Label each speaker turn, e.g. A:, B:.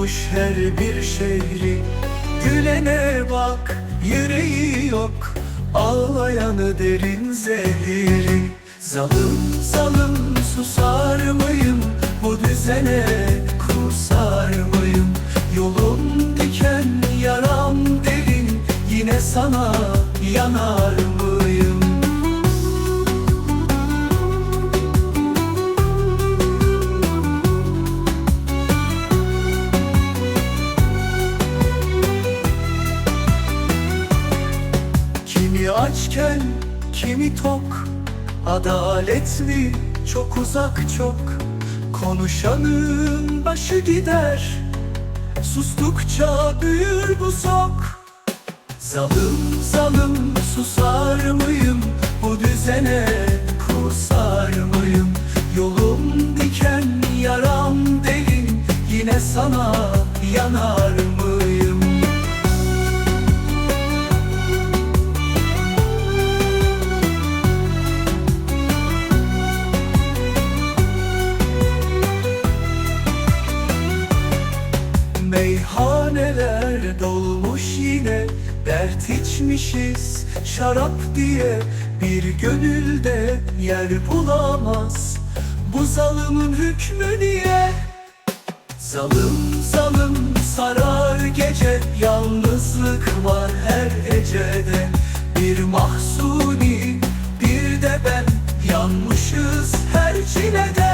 A: olmuş her bir şehri. Gülene bak yüreği yok Ağlayanı derin zehiri. Zalim zalim susar mıyım? Bu düzene kusar mıyım? Yolum diken yaram derin Yine sana yanar Kimi açken kimi tok. Adaletli çok uzak çok. Konuşanın başı gider. Sustukça büyür bu sok. Zalim zalim susar mıyım? Bu düzene kusar mıyım? Yolum diken yaram derin Yine sana yanar yine Dert içmişiz. Şarap diye Bir gönülde yer bulamaz. Bu zalımın hükmü niye? Zalım zalım sarar gece. Yalnızlık var her ecede Bir mahsuni bir de ben Yanmışız her çilede.